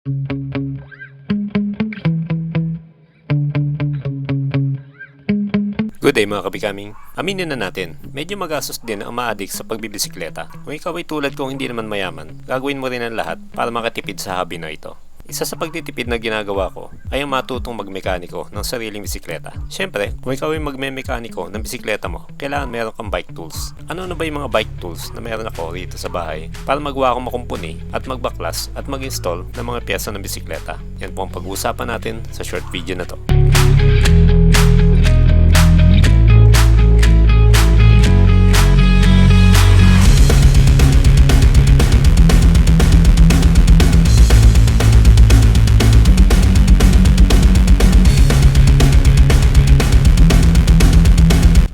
Good day mga kabikaming. Aminin na natin, medyo magastos din ang maadik sa pagbibisikleta. Kung ikaw ay tulad kong hindi naman mayaman, gagawin mo rin ang lahat para makatipid sa hobby na ito. Isa sa pagtitipid na ginagawa ko ay ang matutong magmekaniko ng sariling bisikleta. Siyempre, kung ikaw ay magmemekaniko ng bisikleta mo, kailangan meron kang bike tools. Ano na ba yung mga bike tools na meron ako rito sa bahay para magawa akong makumpuni at magbaklas at mag-install ng mga pyesa ng bisikleta? Yan po ang pag-uusapan natin sa short video na to.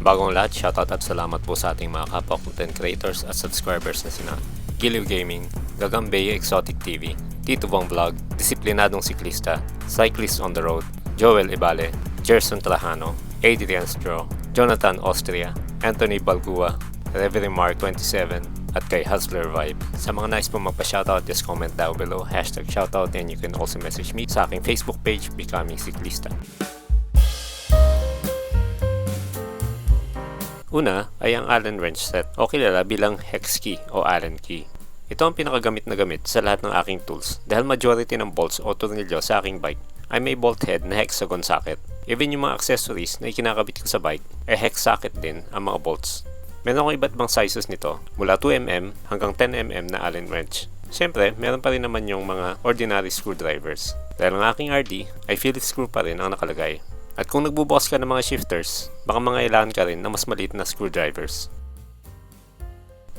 Bagong lahat, shoutout at salamat po sa ating mga kapwa content creators at subscribers na sina Giliw Gaming, Gagambey Exotic TV, Tito Bong Vlog, Disiplinadong Siklista, Cyclist on the Road, Joel Ibale, Gerson Trajano, Adrian Stro, Jonathan Austria, Anthony Balgua, Reverend Mark 27, at kay Hustler Vibe. Sa mga nice po magpa-shoutout, just comment down below, hashtag shoutout, and you can also message me sa aking Facebook page, Becoming Siklista. Una ay ang Allen wrench set o kilala bilang hex key o Allen key. Ito ang pinakagamit na gamit sa lahat ng aking tools dahil majority ng bolts o tornilyo sa aking bike ay may bolt head na hexagon socket. Even yung mga accessories na ikinakabit ko sa bike ay hex socket din ang mga bolts. Meron akong iba't ibang sizes nito mula 2mm hanggang 10mm na Allen wrench. Siyempre, meron pa rin naman yung mga ordinary screwdrivers. Dahil ang aking RD ay Phillips screw pa rin ang nakalagay. At kung nagbubukas ka ng mga shifters, baka mangailangan ka rin ng mas maliit na screwdrivers.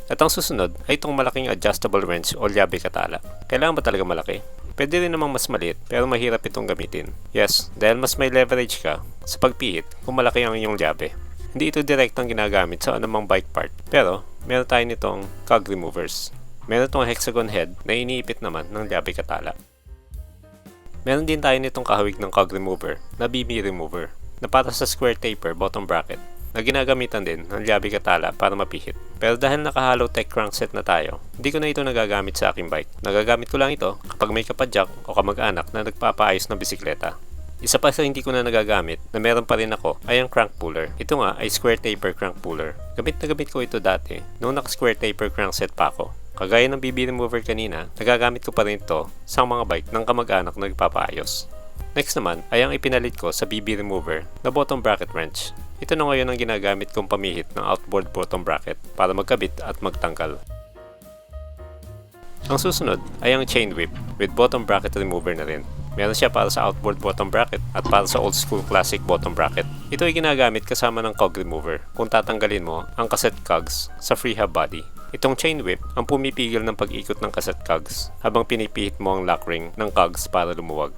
At ang susunod ay itong malaking adjustable wrench o llabe katala. Kailangan ba talaga malaki? Pwede rin namang mas maliit pero mahirap itong gamitin. Yes, dahil mas may leverage ka sa pagpihit kung malaki ang iyong llabe. Hindi ito direktang ginagamit sa anumang bike part pero meron tayo nitong cog removers. Meron itong hexagon head na iniipit naman ng llabe katala. Meron din tayo nitong kahawig ng cog remover na BB remover na para sa square taper bottom bracket na ginagamitan din ng llabe katala para mapihit. Pero dahil naka-hollow tech crankset na tayo, hindi ko na ito nagagamit sa aking bike. Nagagamit ko lang ito kapag may kapadyak o kamag-anak na nagpapaayos ng bisikleta. Isa pa sa hindi ko na nagagamit na meron pa rin ako ay ang crank puller. Ito nga ay square taper crank puller. Gamit na gamit ko ito dati noong naka-square taper crankset pa ako. Kagaya ng BB remover kanina, nagagamit ko pa rin ito sa mga bike ng kamag-anak na nagpapaayos. Next naman ay ang ipinalit ko sa BB remover na bottom bracket wrench. Ito na ngayon ang ginagamit kong pamihit ng outboard bottom bracket para magkabit at magtanggal. Ang susunod ay ang chain whip with bottom bracket remover na rin. Meron siya para sa outboard bottom bracket at para sa old school classic bottom bracket. Ito ay ginagamit kasama ng cog remover kung tatanggalin mo ang cassette cogs sa free hub body. Itong chain whip ang pumipigil ng pag-ikot ng cassette cogs habang pinipihit mo ang lock ring ng cogs para lumuwag.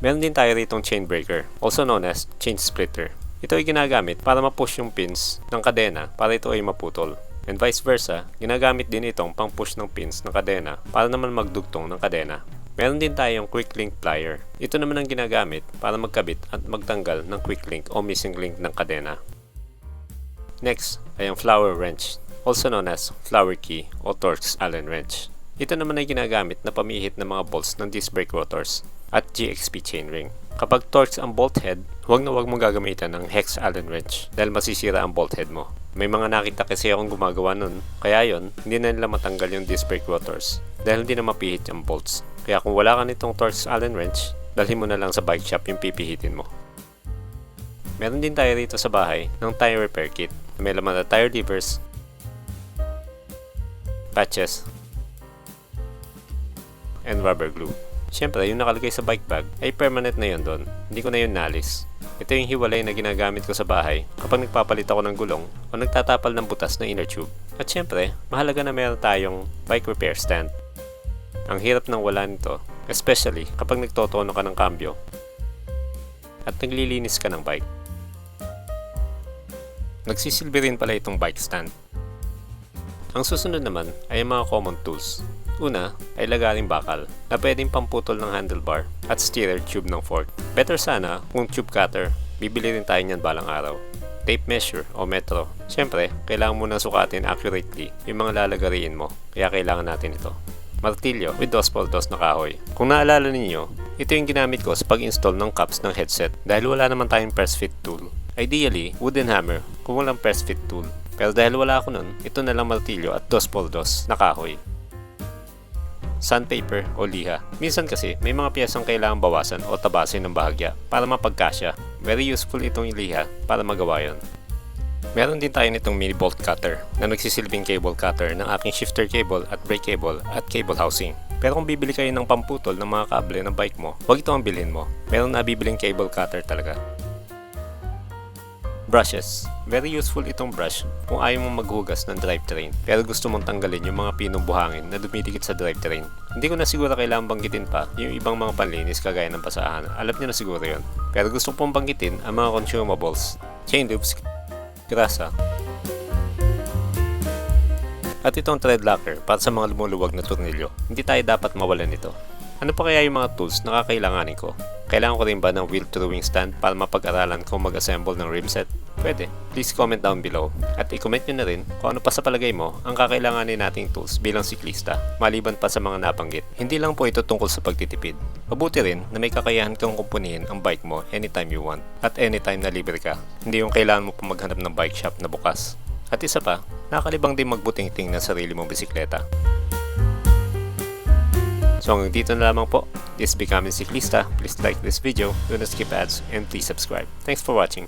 Meron din tayo rito chain breaker, also known as chain splitter. Ito ay ginagamit para ma-push yung pins ng kadena para ito ay maputol. And vice versa, ginagamit din itong pang-push ng pins ng kadena para naman magdugtong ng kadena. Meron din tayong quick link plier. Ito naman ang ginagamit para magkabit at magtanggal ng quick link o missing link ng kadena. Next ay ang flower wrench, also known as flower key o Torx Allen wrench. Ito naman ay ginagamit na pamihit ng mga bolts ng disc brake rotors at GXP chainring. Kapag Torx ang bolt head, huwag na huwag mong gagamitan ng hex Allen wrench dahil masisira ang bolt head mo. May mga nakita kasi akong gumagawa nun, kaya yon hindi na nila matanggal yung disc brake rotors dahil hindi na mapihit yung bolts. Kaya kung wala ka nitong Torx Allen wrench, dalhin mo na lang sa bike shop yung pipihitin mo. Meron din tayo rito sa bahay ng tire repair kit na may laman na tire levers, patches, and rubber glue. Siyempre, yung nakalagay sa bike bag ay permanent na yun doon. Hindi ko na yun nalis. Ito yung hiwalay na ginagamit ko sa bahay kapag nagpapalit ako ng gulong o nagtatapal ng butas na inner tube. At siyempre, mahalaga na meron tayong bike repair stand. Ang hirap nang wala nito, especially kapag nagtotono ka ng kambyo at naglilinis ka ng bike. Nagsisilbi rin pala itong bike stand. Ang susunod naman ay mga common tools. Una ay lagaring bakal na pwedeng pamputol ng handlebar at steerer tube ng fork. Better sana kung tube cutter, bibili rin tayo niyan balang araw. Tape measure o metro. Siyempre, kailangan mo nang sukatin accurately yung mga lalagariin mo, kaya kailangan natin ito. martilyo with dos por dos na kahoy. Kung naalala ninyo, ito yung ginamit ko sa pag-install ng cups ng headset dahil wala naman tayong press fit tool. Ideally, wooden hammer kung walang press fit tool. Pero dahil wala ako nun, ito na lang martilyo at dos por dos na kahoy. Sandpaper o liha. Minsan kasi may mga piyesang kailangan bawasan o tabasin ng bahagya para mapagkasya. Very useful itong liha para magawa yon. Meron din tayo nitong mini bolt cutter na nagsisilbing cable cutter ng aking shifter cable at brake cable at cable housing. Pero kung bibili kayo ng pamputol ng mga kable ng bike mo, huwag ito ang bilhin mo. Meron na bibiling cable cutter talaga. Brushes. Very useful itong brush kung ayaw mong maghugas ng drivetrain pero gusto mong tanggalin yung mga pinong buhangin na dumidikit sa drivetrain. Hindi ko na siguro kailangan banggitin pa yung ibang mga panlinis kagaya ng pasahan. Alam niyo na siguro yon. Pero gusto pong banggitin ang mga consumables, chain loops, grasa, at itong thread locker para sa mga lumuluwag na tornilyo. Hindi tayo dapat mawalan nito. Ano pa kaya yung mga tools na kakailanganin ko? Kailangan ko rin ba ng wheel throwing stand para mapag-aralan kung mag-assemble ng rim set? Pwede. Please comment down below. At i-comment nyo na rin kung ano pa sa palagay mo ang kakailanganin nating tools bilang siklista, maliban pa sa mga nabanggit. Hindi lang po ito tungkol sa pagtitipid. Mabuti rin na may kakayahan kang kumpunihin ang bike mo anytime you want at anytime na libre ka. Hindi yung kailangan mo pa maghanap ng bike shop na bukas. At isa pa, nakalibang din magbuting-ting ng sarili mong bisikleta. So hanggang dito na lamang po. This is Becoming Siklista. Please like this video, do not skip ads, and please subscribe. Thanks for watching.